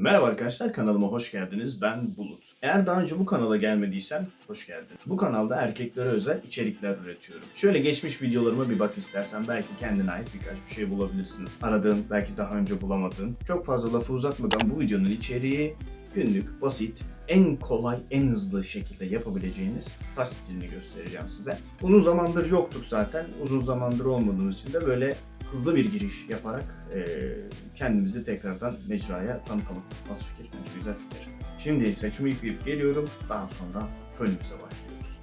Merhaba arkadaşlar kanalıma hoş geldiniz. Ben Bulut. Eğer daha önce bu kanala gelmediysen hoş geldin. Bu kanalda erkeklere özel içerikler üretiyorum. Şöyle geçmiş videolarıma bir bak istersen belki kendine ait birkaç bir şey bulabilirsin. Aradığın, belki daha önce bulamadığın. Çok fazla lafı uzatmadan bu videonun içeriği günlük, basit, en kolay, en hızlı şekilde yapabileceğiniz saç stilini göstereceğim size. Uzun zamandır yoktuk zaten. Uzun zamandır olmadığımız için de böyle hızlı bir giriş yaparak eee, kendimizi tekrardan mecraya tanıtalım. Nasıl fikir? Bence güzel fikir. Şimdi saçımı yıkayıp geliyorum. Daha sonra fönümüze başlıyoruz.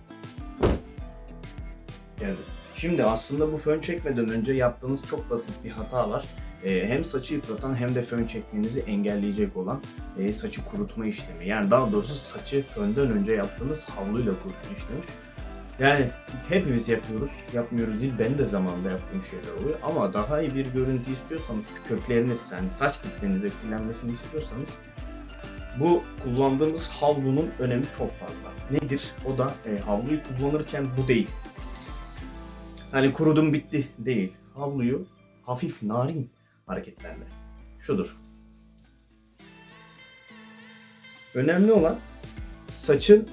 Geldim. Şimdi aslında bu fön çekmeden önce yaptığınız çok basit bir hata var. Ee, hem saçı yıpratan hem de fön çekmenizi engelleyecek olan e, saçı kurutma işlemi. Yani daha doğrusu saçı fönden önce yaptığınız havluyla kurutma işlemi. Yani hepimiz yapıyoruz, yapmıyoruz değil. Ben de zamanında yaptığım şeyler oluyor. Ama daha iyi bir görüntü istiyorsanız, kökleriniz, yani saç dipleriniz etkilenmesini istiyorsanız bu kullandığımız havlunun önemi çok fazla. Nedir? O da e, havluyu kullanırken bu değil. Hani kurudum bitti değil. Havluyu hafif narin hareketlerle. Şudur. Önemli olan saçın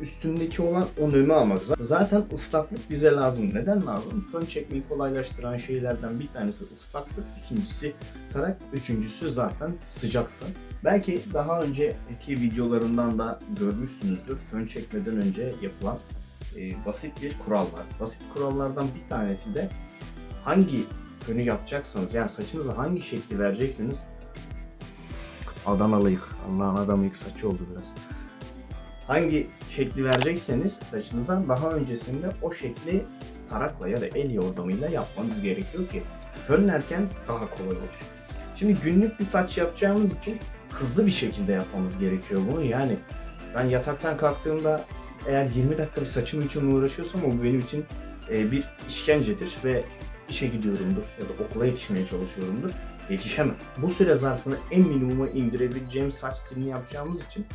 üstündeki olan o nömü almak. Zaten ıslaklık bize lazım. Neden lazım? Fön çekmeyi kolaylaştıran şeylerden bir tanesi ıslaklık, ikincisi tarak, üçüncüsü zaten sıcak fön. Belki daha önceki videolarından da görmüşsünüzdür. Fön çekmeden önce yapılan e, basit bir kural var. Basit kurallardan bir tanesi de hangi fönü yapacaksanız yani saçınıza hangi şekli verecekseniz Adanalıyık. Allah'ın adamıyık saçı oldu biraz. Hangi şekli verecekseniz saçınıza daha öncesinde o şekli tarakla ya da el yordamıyla yapmanız gerekiyor ki fönlerken daha kolay olsun. Şimdi günlük bir saç yapacağımız için hızlı bir şekilde yapmamız gerekiyor bunu. Yani ben yataktan kalktığımda eğer 20 dakika bir saçım için uğraşıyorsam o benim için e, bir işkencedir ve işe gidiyorumdur ya da okula yetişmeye çalışıyorumdur. Yetişemem. Bu süre zarfını en minimuma indirebileceğim saç stilini yapacağımız için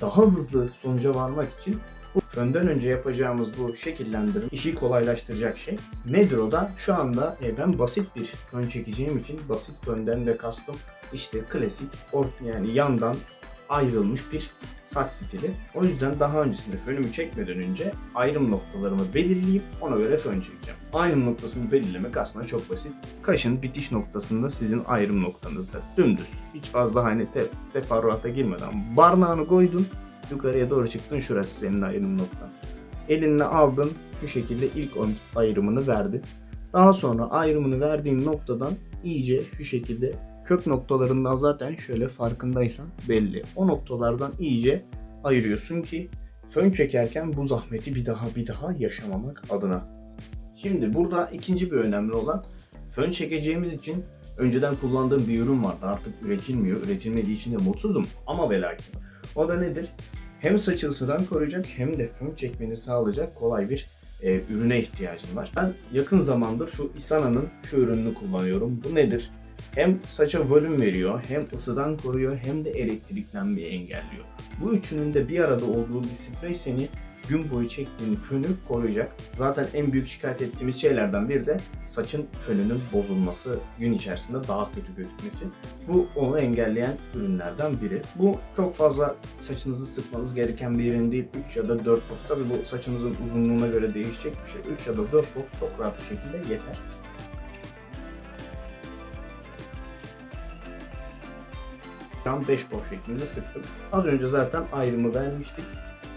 daha hızlı sonuca varmak için bu fönden önce yapacağımız bu şekillendirme işi kolaylaştıracak şey. Nedir o da? Şu anda e, ben basit bir fön çekeceğim için basit fönden de kastım işte klasik or yani yandan ayrılmış bir saç stili. O yüzden daha öncesinde fönümü çekmeden önce ayrım noktalarımı belirleyip ona göre fön çekeceğim. Ayrım noktasını belirlemek aslında çok basit. Kaşın bitiş noktasında sizin ayrım noktanızda. Dümdüz. Hiç fazla hani te teferruata girmeden. Barnağını koydun. Yukarıya doğru çıktın. Şurası senin ayrım noktan. Elinle aldın. Şu şekilde ilk ayrımını verdin. Daha sonra ayrımını verdiğin noktadan iyice şu şekilde kök noktalarından zaten şöyle farkındaysan belli. O noktalardan iyice ayırıyorsun ki fön çekerken bu zahmeti bir daha bir daha yaşamamak adına. Şimdi burada ikinci bir önemli olan fön çekeceğimiz için önceden kullandığım bir ürün vardı. Artık üretilmiyor. Üretilmediği için de mutsuzum ama ve. O da nedir? Hem saçı ısıdan koruyacak hem de fön çekmeni sağlayacak kolay bir e, ürüne ihtiyacım var. Ben yakın zamandır şu Isana'nın şu ürününü kullanıyorum. Bu nedir? Hem saça volüm veriyor, hem ısıdan koruyor, hem de elektriklenmeyi engelliyor. Bu üçünün de bir arada olduğu bir sprey seni gün boyu çektiğin fönü koruyacak. Zaten en büyük şikayet ettiğimiz şeylerden biri de saçın fönünün bozulması, gün içerisinde daha kötü gözükmesi. Bu onu engelleyen ürünlerden biri. Bu çok fazla saçınızı sıkmanız gereken bir ürün değil. 3 ya da 4 puff. Tabi bu saçınızın uzunluğuna göre değişecek bir şey. 3 ya da 4 puff çok rahat bir şekilde yeter. Tam 5 puff şeklinde sıktım. Az önce zaten ayrımı vermiştik.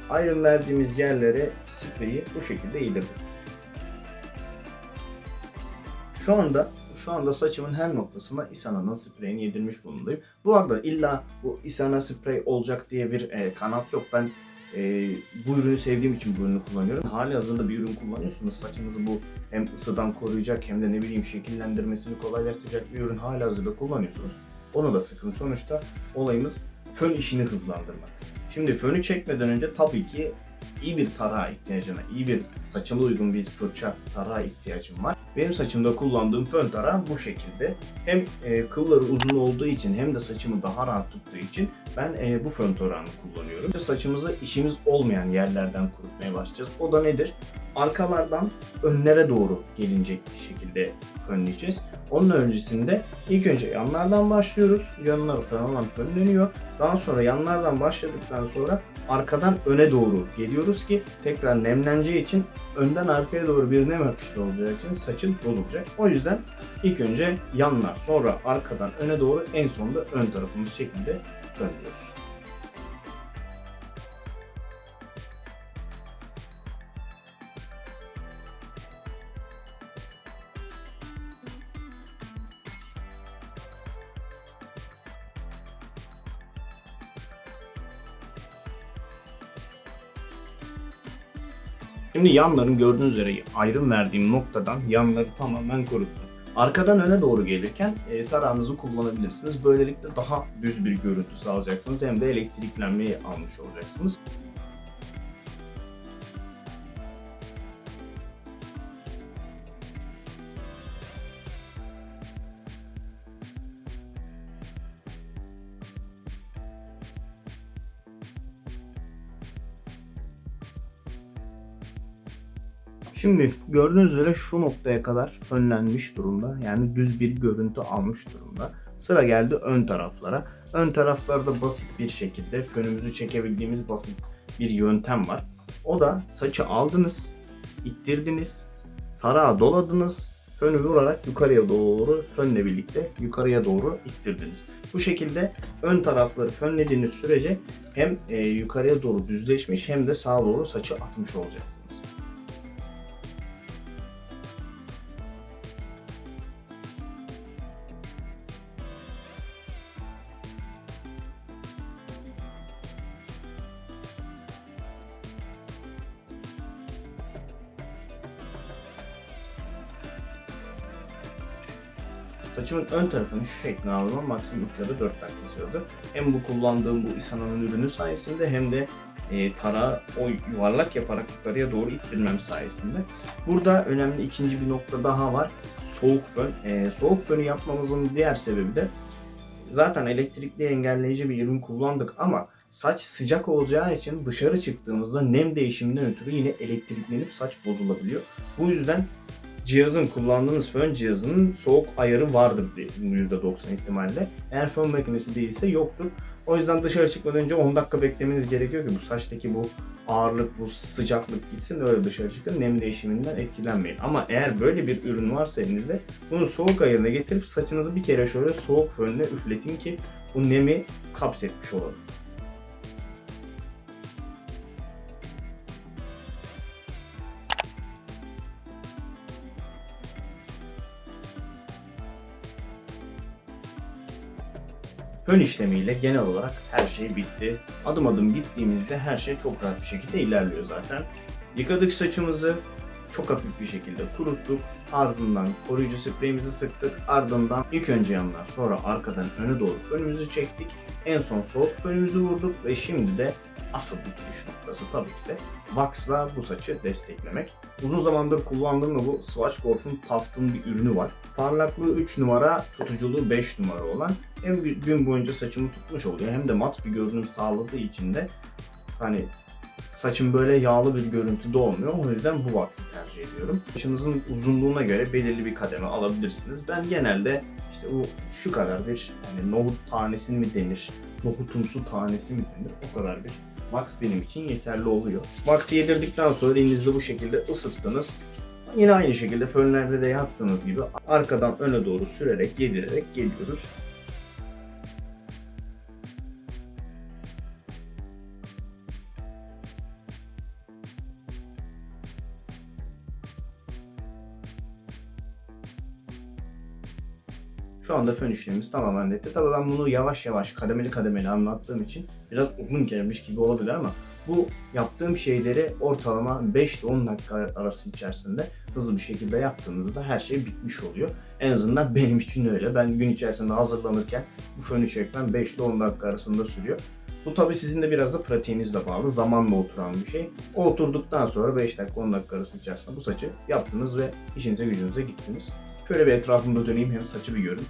Ayrım verdiğimiz yerlere spreyi bu şekilde yedirdim. Şu anda şu anda saçımın her noktasına Isana'nın spreyini yedirmiş bulundayım. Bu arada illa bu Isana sprey olacak diye bir e, kanat yok. Ben e, bu ürünü sevdiğim için bu ürünü kullanıyorum. Hali hazırda bir ürün kullanıyorsunuz. Saçınızı bu hem ısıdan koruyacak hem de ne bileyim şekillendirmesini kolaylaştıracak bir ürün hali hazırda kullanıyorsunuz. Onu da sıkın. Sonuçta olayımız fön işini hızlandırmak. Şimdi fönü çekmeden önce tabii ki iyi bir tarağa ihtiyacına, iyi bir saçıma uygun bir fırça tarağa ihtiyacım var. Benim saçımda kullandığım fön tarağı bu şekilde. Hem e, kılları uzun olduğu için hem de saçımı daha rahat tuttuğu için ben e, bu fön tarağını kullanıyorum. Saçımızı işimiz olmayan yerlerden kurutmaya başlayacağız. O da nedir? Arkalardan önlere doğru gelinecek şekilde fönleyeceğiz. Onun öncesinde ilk önce yanlardan başlıyoruz. Yanlar falan fönleniyor. Daha sonra yanlardan başladıktan sonra arkadan öne doğru geliyoruz ki tekrar nemleneceği için önden arkaya doğru bir nem akışı olacağı için saçın bozulacak. O yüzden ilk önce yanlar sonra arkadan öne doğru en sonunda ön tarafımız şekilde fönlüyoruz. Şimdi yanların gördüğünüz üzere ayrım verdiğim noktadan yanları tamamen kuruttum. Arkadan öne doğru gelirken e, tarağınızı kullanabilirsiniz. Böylelikle daha düz bir görüntü sağlayacaksınız. Hem de elektriklenmeyi almış olacaksınız. Şimdi gördüğünüz üzere şu noktaya kadar fönlenmiş durumda. Yani düz bir görüntü almış durumda. Sıra geldi ön taraflara. Ön taraflarda basit bir şekilde fönümüzü çekebildiğimiz basit bir yöntem var. O da saçı aldınız, ittirdiniz, tarağa doladınız, fönü vurarak yukarıya doğru fönle birlikte yukarıya doğru ittirdiniz. Bu şekilde ön tarafları fönlediğiniz sürece hem e, yukarıya doğru düzleşmiş hem de sağa doğru saçı atmış olacaksınız. Saçımın ön tarafını şu şekline almam maksimum 3 ya da 4 dakika sürdü. Hem bu kullandığım bu Isana'nın ürünü sayesinde hem de e, tarağı o yuvarlak yaparak yukarıya doğru ittirmem sayesinde. Burada önemli ikinci bir nokta daha var. Soğuk fön. E, soğuk fönü yapmamızın diğer sebebi de zaten elektrikli engelleyici bir ürün kullandık ama saç sıcak olacağı için dışarı çıktığımızda nem değişiminden ötürü yine elektriklenip saç bozulabiliyor. Bu yüzden cihazın kullandığınız fön cihazının soğuk ayarı vardır diye %90 ihtimalle. Eğer fön makinesi değilse yoktur. O yüzden dışarı çıkmadan önce 10 dakika beklemeniz gerekiyor ki bu saçtaki bu ağırlık, bu sıcaklık gitsin öyle dışarı çıkın. Nem değişiminden etkilenmeyin. Ama eğer böyle bir ürün varsa elinizde bunu soğuk ayarına getirip saçınızı bir kere şöyle soğuk fönle üfletin ki bu nemi kapsetmiş olalım. Fön işlemiyle genel olarak her şey bitti. Adım adım gittiğimizde her şey çok rahat bir şekilde ilerliyor zaten. Yıkadık saçımızı, çok hafif bir şekilde kuruttuk. Ardından koruyucu spreyimizi sıktık. Ardından ilk önce yandan sonra arkadan öne doğru fönümüzü çektik. En son soğuk fönümüzü vurduk ve şimdi de asıl bitiriş noktası tabii ki de Wax'la bu saçı desteklemek. Uzun zamandır kullandığım bu Schwarzkopf'un Taft'ın bir ürünü var. Parlaklığı 3 numara, tutuculuğu 5 numara olan hem gün boyunca saçımı tutmuş oluyor hem de mat bir görünüm sağladığı için de hani saçım böyle yağlı bir görüntüde olmuyor. O yüzden bu wax'ı tercih ediyorum. Saçınızın uzunluğuna göre belirli bir kademe alabilirsiniz. Ben genelde işte bu şu kadar bir hani nohut tanesi mi denir, nohutumsu tanesi mi denir o kadar bir wax benim için yeterli oluyor. Wax'ı yedirdikten sonra elinizde bu şekilde ısıttınız. Yine aynı şekilde fönlerde de yaptığınız gibi arkadan öne doğru sürerek yedirerek geliyoruz. Şu anda fön işlemimiz tamamen netti. Tabii ben bunu yavaş yavaş kademeli kademeli anlattığım için biraz uzun gelmiş gibi olabilir ama bu yaptığım şeyleri ortalama 5 ile 10 dakika arası içerisinde hızlı bir şekilde yaptığınızda her şey bitmiş oluyor. En azından benim için öyle. Ben gün içerisinde hazırlanırken bu fönü çekmem 5 ile 10 dakika arasında sürüyor. Bu tabii sizin de biraz da pratiğinizle bağlı. Zamanla oturan bir şey. O oturduktan sonra 5 dakika 10 dakika arası içerisinde bu saçı yaptınız ve işinize gücünüze gittiniz. Şöyle bir etrafımda döneyim hem saçı bir görün.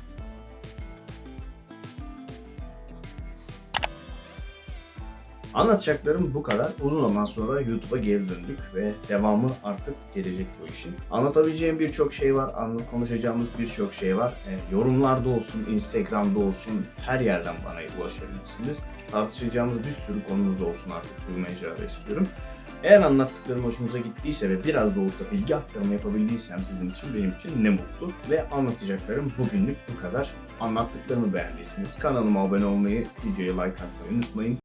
Anlatacaklarım bu kadar. Uzun zaman sonra YouTube'a geri döndük ve devamı artık gelecek bu işin. Anlatabileceğim birçok şey var, konuşacağımız birçok şey var. E, yorumlarda olsun, Instagram'da olsun her yerden bana ulaşabilirsiniz. Tartışacağımız bir sürü konumuz olsun artık bu mecrada istiyorum. Eğer anlattıklarım hoşunuza gittiyse ve biraz da olsa bilgi aktarımı yapabildiysem sizin için benim için ne mutlu. Ve anlatacaklarım bugünlük bu kadar. Anlattıklarımı beğendiyseniz kanalıma abone olmayı, videoya like atmayı unutmayın.